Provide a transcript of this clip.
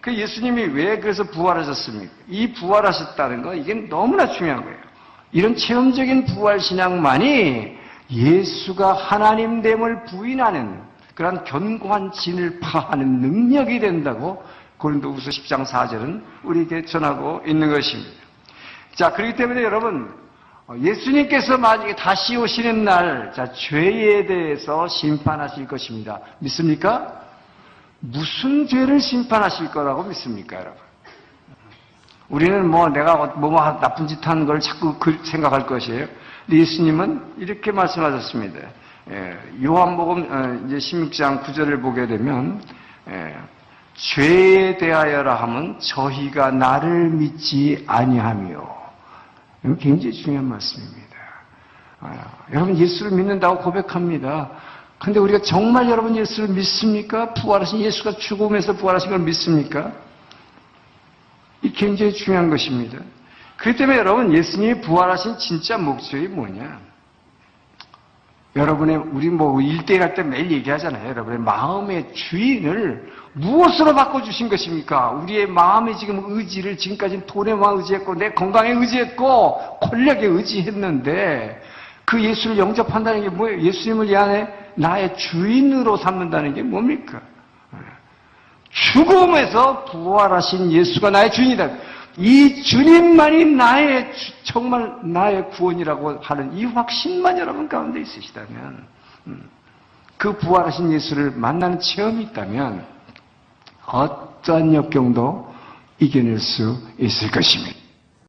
그 예수님이 왜 그래서 부활하셨습니까? 이 부활하셨다는 거 이게 너무나 중요한 거예요. 이런 체험적인 부활 신앙만이 예수가 하나님됨을 부인하는 그런 견고한 진을 파하는 능력이 된다고 고린도후서 10장 4절은 우리에게 전하고 있는 것입니다. 자, 그렇기 때문에 여러분 예수님께서 만약에 다시 오시는 날, 자, 죄에 대해서 심판하실 것입니다. 믿습니까? 무슨 죄를 심판하실 거라고 믿습니까, 여러분? 우리는 뭐 내가 뭐 나쁜 짓 한 걸 자꾸 생각할 것이에요. 예수님은 이렇게 말씀하셨습니다. 예, 요한복음 어, 이제 16장 9절을 보게 되면 예, 죄에 대하여라 하면 저희가 나를 믿지 아니하며 굉장히 중요한 말씀입니다. 아, 여러분 예수를 믿는다고 고백합니다. 근데 우리가 정말 여러분 예수를 믿습니까? 부활하신 예수가 죽음에서 부활하신 걸 믿습니까? 이 굉장히 중요한 것입니다. 그렇기 때문에 여러분 예수님이 부활하신 진짜 목적이 뭐냐? 여러분의 우리 뭐 일대일 할 때 매일 얘기하잖아요. 여러분의 마음의 주인을 무엇으로 바꿔 주신 것입니까? 우리의 마음의 지금 의지를 지금까지 돈에만 의지했고 내 건강에 의지했고 권력에 의지했는데 그 예수를 영접한다는 게 뭐예요? 예수님을 이 안에 나의 주인으로 삼는다는 게 뭡니까? 죽음에서 부활하신 예수가 나의 주인이다. 이 주님만이 나의 정말 나의 구원이라고 하는 이 확신만 여러분 가운데 있으시다면 음, 그 부활하신 예수를 만나는 체험이 있다면 어떠한 역경도 이겨낼 수 있을 것입니다.